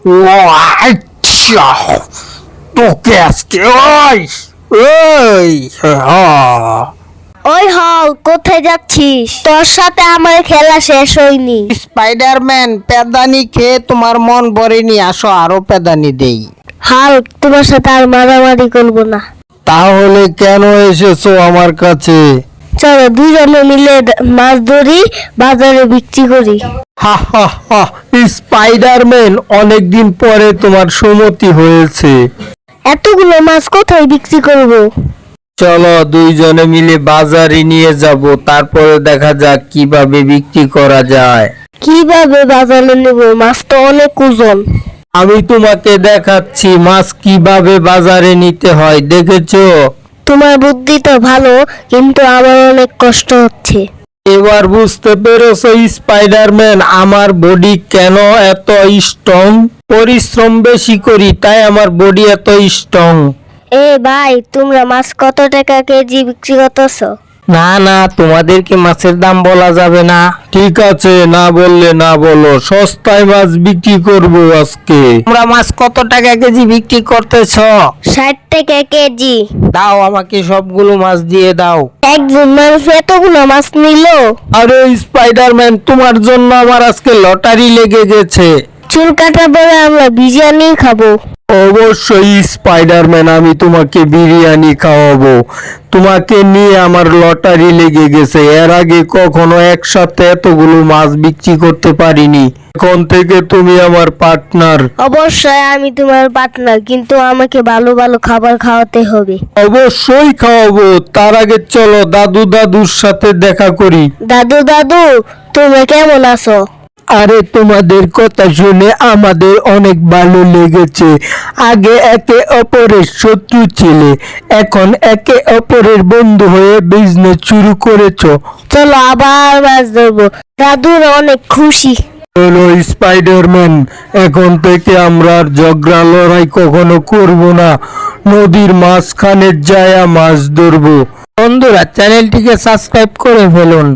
ও আচ্ছা তোকে আজকে ওই ওই ওই হল কোথায় যাচ্ছিস? তোর সাথে আমার খেলা শেষ হয়নি। স্পাইডারম্যান পেদানি খেয়ে তোমার মন ভরেনি আসো আরও পেদানি দেই। হাল্ক তোমার সাথে আর মারামারি করব না। তাহলে কেন এসেছ আমার কাছে? চলো দুজনে মিলে মাছ ধরি বাজারে বিক্রি করি। হা হা হা স্পাইডারম্যান অনেকদিন পরে তোমার সুমতি হয়েছে। এতগুলো মাছ কোথায় বিক্রি করব? চলো দুইজনে মিলে বাজারে নিয়ে যাব তারপরে দেখা যাক কীভাবে বিক্রি করা যায়। কীভাবে বাজারে নেব? মাছ তো অনেক ওজন। আমি তোমাকে দেখাচ্ছি মাছ কীভাবে বাজারে নিতে হয় দেখেছ? তোমার বুদ্ধি তো ভালো কিন্তু আমার অনেক কষ্ট হচ্ছে। এবার বুঝতে পেরেছ স্পাইডারম্যান আমার বডি কেন এত স্ট্রং পরিশ্রম বেশি করি তাই আমার বডি এত স্ট্রং এ ভাই তোমরা মাছ কত টাকা কেজি বিক্রি করতেছো? না না তোমাদেরকে মাছের দাম বলা যাবে না। ঠিক আছে না বললে না বলো। সস্তায় মাছ বিক্রি করব আজকে। তোমরা মাছ কত টাকা কেজি বিক্রি করতেছ? ষাট টাকা কেজি। দাও আমাকে সবগুলো মাছ দিয়ে দাও। একজন মানুষ এতগুলো মাছ নিল? আরে স্পাইডারম্যান তোমার জন্য আমার আজকে লটারি লেগে গেছে। চুল কাটা পরে আমরা বিরিয়ানি খাব। অবশ্যই স্পাইডারম্যান আমি তোমাকে বিরিয়ানি খাওয়াবো। তোমাকে নিয়ে আমার লটারি লেগে গেছে। এর আগে কখনো একসাথে এতগুলো মাছ বিক্রি করতে পারিনি। এখন থেকে তুমি আমার পার্টনার অবশ্যই আমি তোমার পার্টনার কিন্তু আমাকে ভালো ভালো খাবার খাওয়াতে হবে। অবশ্যই খাওয়াবো। তার আগে চলো দাদু দাদুর সাথে দেখা করি। দাদু দাদু তুমি কেমন আছো? আরে তোমাদের কথা শুনে আমাদের অনেক ভালো লেগেছে। আগে একে অপরের শত্রু ছিলে এখন একে অপরের বন্ধু হয়ে বিজনেস শুরু করেছ। চলো আবার মাছ ধরবো। দাদুর অনেক খুশি। হলো স্পাইডারম্যান এখন থেকে আমরা আর ঝগড়া লড়াই কখনো করব না। নদীর মাঝখানে যায়া মাছ ধরবো। বন্ধুরা চ্যানেলটিকে সাবস্ক্রাইব করে ফেলুন।